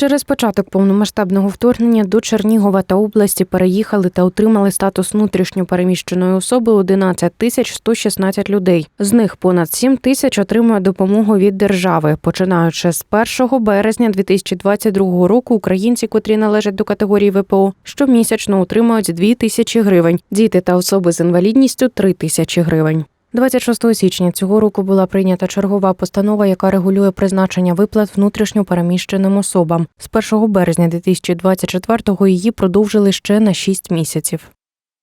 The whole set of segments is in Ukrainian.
Через початок повномасштабного вторгнення до Чернігова та області переїхали та отримали статус внутрішньо переміщеної особи 11 тисяч 116 людей. З них понад 7 тисяч отримує допомогу від держави. Починаючи з 1 березня 2022 року, українці, котрі належать до категорії ВПО, щомісячно отримують 2 тисячі гривень. Діти та особи з інвалідністю 3 тисячі гривень. 26 січня цього року була прийнята чергова постанова, яка регулює призначення виплат внутрішньо переміщеним особам. З 1 березня 2024-го її продовжили ще на 6 місяців.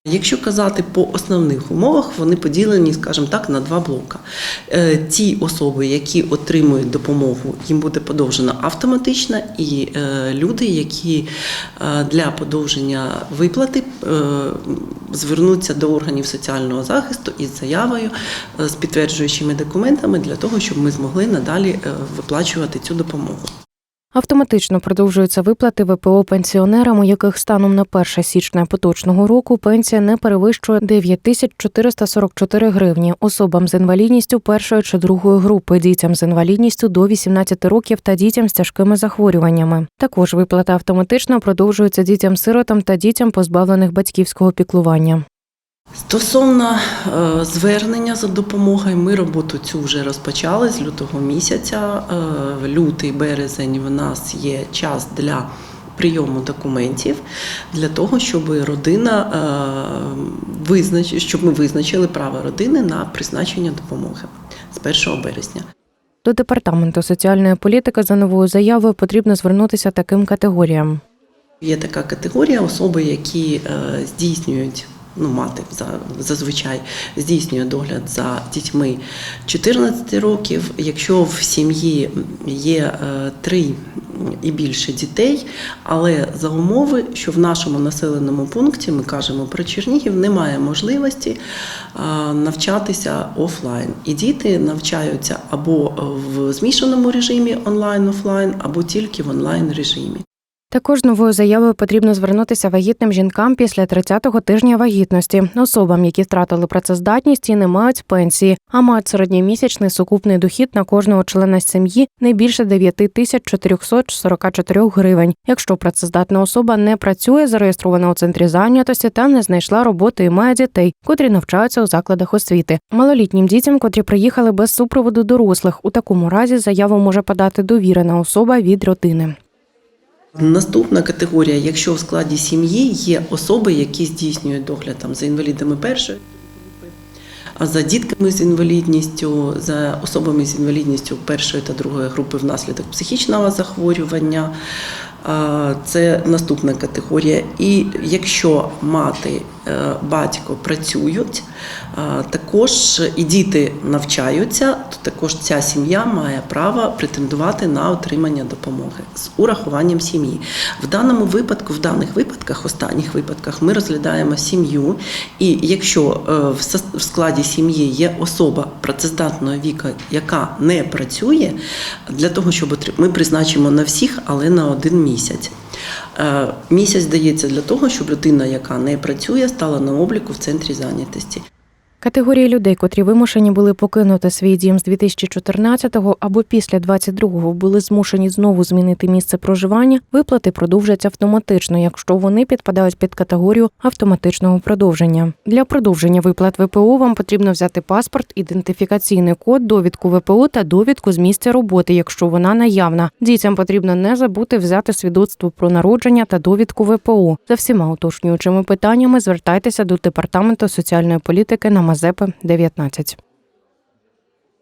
Якщо казати по основних умовах, вони поділені, скажімо так, на два блока. Е, Ті особи, які отримують допомогу, їм буде подовжена автоматично, і е, люди, які е, для подовження виплати звернуться до органів соціального захисту із заявою з підтверджуючими документами для того, щоб ми змогли надалі виплачувати цю допомогу. Автоматично продовжуються виплати ВПО пенсіонерам, у яких станом на 1 січня поточного року пенсія не перевищує 9444 гривні, особам з інвалідністю першої чи другої групи, дітям з інвалідністю до 18 років та дітям з тяжкими захворюваннями. Також виплата автоматично продовжується дітям-сиротам та дітям, позбавлених батьківського піклування. Стосовно е, звернення за допомогою, ми роботу цю вже розпочали з лютого місяця. Е, лютий березень в нас є час для прийому документів для того, щоб родина е, визнач, щоб ми визначили право родини на призначення допомоги з 1 березня. До департаменту соціальної політики за новою заявою потрібно звернутися таким категоріям. Є така категорія особи, які здійснюють. Ну, мати зазвичай здійснює догляд за дітьми 14 років. Якщо в сім'ї є е, три і більше дітей, але за умови, що в нашому населеному пункті ми кажемо про Чернігів, немає можливості е, навчатися офлайн. І діти навчаються або в змішаному режимі онлайн-офлайн, або тільки в онлайн режимі. Також новою заявою потрібно звернутися вагітним жінкам після 30-го тижня вагітності, особам, які втратили працездатність і не мають пенсії, а мають середньомісячний сукупний дохід на кожного члена сім'ї не більше 9 тисяч 444 гривень. Якщо працездатна особа не працює, зареєстрована у центрі зайнятості та не знайшла роботи і має дітей, котрі навчаються у закладах освіти. Малолітнім дітям, котрі приїхали без супроводу дорослих, у такому разі заяву може подати довірена особа від родини. Наступна категорія, якщо в складі сім'ї є особи, які здійснюють догляд там, за інвалідами першої групи, а за дітками з інвалідністю, за особами з інвалідністю першої та другої групи внаслідок психічного захворювання. Це наступна категорія. І якщо мати, е, батько працюють, також і діти навчаються, також ця сім'я має право претендувати на отримання допомоги з урахуванням сім'ї. В даному випадку, в даних випадках, останніх випадках, ми розглядаємо сім'ю. І якщо е, в складі сім'ї є особа працездатного віку, яка не працює, для того, щоб ми призначимо на всіх, але на один місяць. Е, Місяць дається для того, щоб людина, яка не працює, стала на обліку в центрі зайнятості. Категорії людей, котрі вимушені були покинути свій дім з 2014-го або після 22-го були змушені знову змінити місце проживання, виплати продовжаться автоматично, якщо вони підпадають під категорію автоматичного продовження. Для продовження виплат ВПО вам потрібно взяти паспорт, ідентифікаційний код, довідку ВПО та довідку з місця роботи, якщо вона наявна. Дітям потрібно не забути взяти свідоцтво про народження та довідку ВПО. За всіма уточнюючими питаннями звертайтеся до департаменту соціальної політики на Мазепи 19.